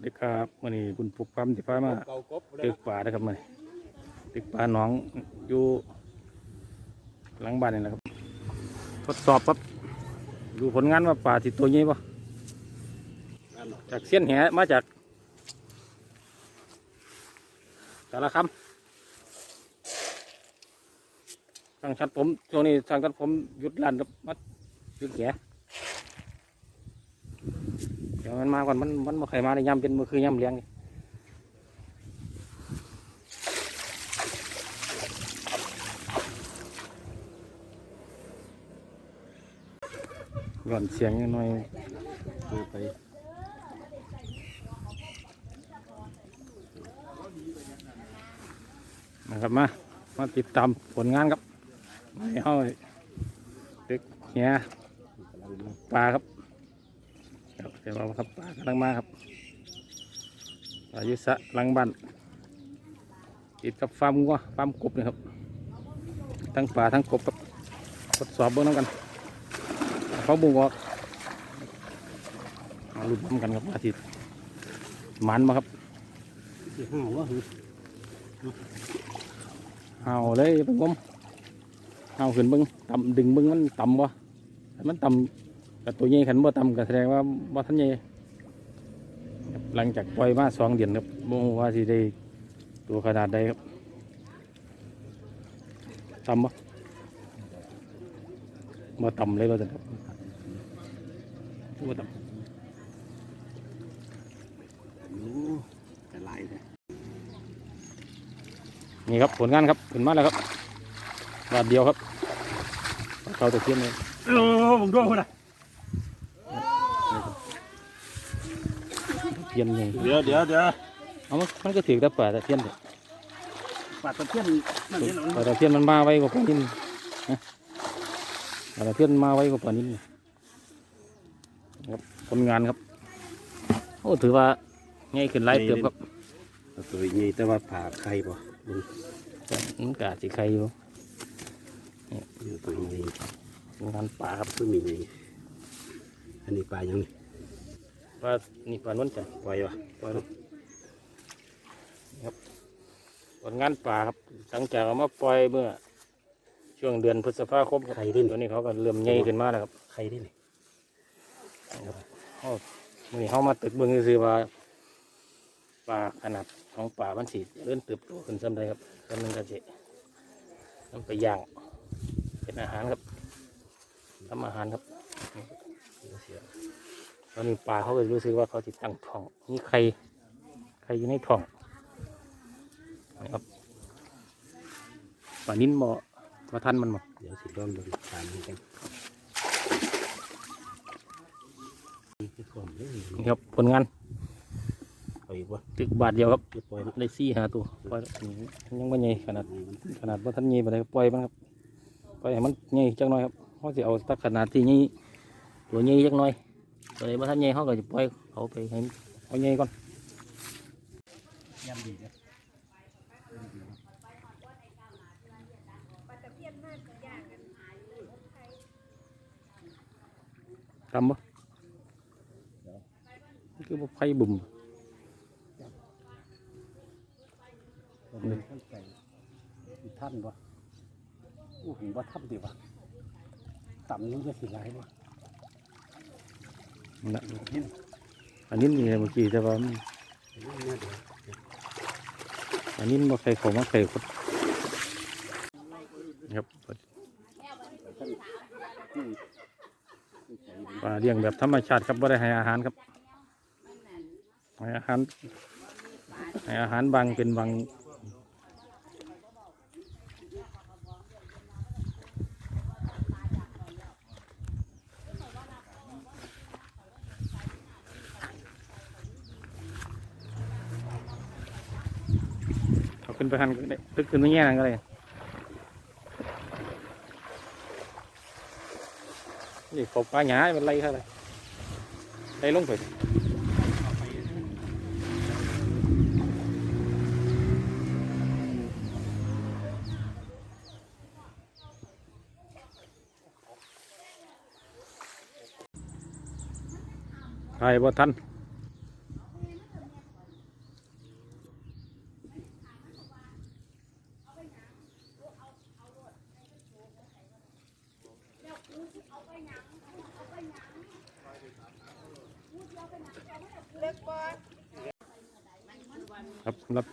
สดีครับวันนี้คุณปุกปั๊มที่ฟ้ามาเก่ากตึกป่านะครับมันตึกป่าหนองอยู่หลังบ้านนี่แหละครับ ทดสอบครับดูผลงานว่าป่าติดตัวใหญ่ปะจากเส้นแหมาจากแต่ละคำทางชัดผมช่วงนี้ทางชัดผมหยุดลั่นรับมาหยุดแหเดี๋ยวมันมาก่อนมันมันมาใครมาในยามเป็นมือคือยามเลี้ยงนี่ก่อนเสียงหน่อยดูไปนะครับมา มาติดตามผลงานครับให้เฮาตึกเฮียปลาครับ เดี๋ยวเราครับปลากำลังมาครับปลายุสะลังบ้านติดกับฟาร์มวัวฟาร์มกบนะครับ ทั้งปลาทั้งกบครับทดสอบเบื้องน้ำกันเขาบุกออกเอาลุ้นน้ำกันครับอาทิตย์มันมาครับห้าวะคือเอาเลยเพิ่งผมเอาขึ้นเบิ้งต่ำดึงเบิ้งมันต่ำวะมันต่ำ กับตัวใหญ่ขันบ่ต่ำก็แสดงว่าบ่ทันใหญ่ครับหลังจากปล่อยมาสองเดือนครับบ่รู้ว่าสิได้ตัวขนาดใดครับต่ำบ่บ่ต่ำเลยว่าจะครับบ่ต่ำจะลายเลยนี่ครับผลงานครับขึ้นมาแล้วครับบาทเดียวครับเขาตะเคียนเลยเออผมด้วยคนละ เคียนใหญ่เดี๋ยวเดี๋ยวเดี๋ยวเอามันมันก็ถือแต่ป่าตะเคียนเถอะปาดตะเพียนนั่นเห็นหรอป่าตะเคียนมันมาไว้กว่าปลานิ่มนะป่าตะเคียนมาไว้กว่าปลานิ่มครับผลงานครับ โอ้ถือว่าง่ายขึ้นหลายเติบครับตัวนี้แต่ว่าผ่าไข่ป่ะมันกอาจสิใครอยู่อยู่ตัวนี้ผลงานป่าครับก็มีนี่อันนี้ปลายังนี่ ปลานี่ปลานวลจันทร์ปล่อยวะปล่อยลูกครับผลงานป่าครับหลังจากเอามาปล่อยเมื่อ ช่วงเดือนพฤษภาคมครับไข่ดิ้นตัวนี้เขาก็เริ่มใหญ่ขึ้นมาแล้วครับไข่ได้นี่มื่อนี้เขามาตึกเบิ้งซื้อๆว่าป่าขนาดของป่ามันสีเริ่มเติบโตขึ้นซ้ำใดครับซ้ำนึงก็จะนำไปย่างเป็นอาหารครับทำอาหารครับ ตอนนี้ป่าเขาก็รู้สึกว่าเขาติดตั้งท้องมีไข่ไข่อยู่ในท้องนะครับป่านิ้นบ่มาทันมันบ่เดี๋ยวสิลองดูปลานี้กันที่ผมเลยนี่ครับผลงานเอาอีกวะตึกบาทเดียวครับจะปล่อยนะได้ซี่หาตัวปล่อยนี่ยังไม่ใหญ่ขนาดขนาดว่าท่านใหญ่ไปเลยปล่อยมันครับปล่อยให้มันใหญ่จักหน่อยครับเขาจะเอาตักขนาดที่ใหญ่ตัวใหญ่จักหน่อย ตัวไหนว่าท่านใหญ่เขาก็จะปล่อยเขาไปให้เอาใหญ่ก่อ นะอว่าไฟบุ่มผมเป็นนไก่ท่านวะอู้เห็นว่าท่านดีวะไรเมื่อกี้แต่ว่ามันอันนี้มาใครเขามาใครคนครับปลาเลี้ยงแบบธรรมชาติครับไม่ได้ให้อาหารครับให้อาหารให้อาหารบางเป็นบาง ขึ้นไปหันก็ได้ตึกขึ้นไม่แย่นั่นก็ได้นี่ขบปลาหยามันไล่เท่าไหร่ไล่ลงไปใช่บ่ทัน ครับสำหรับ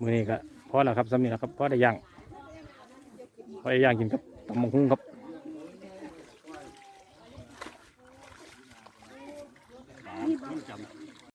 มือนี้ก็พอแล้วครับสำนีแล้วครับพอได้ย่างพอได้ย่างกินครับตำมังคุ้งครับ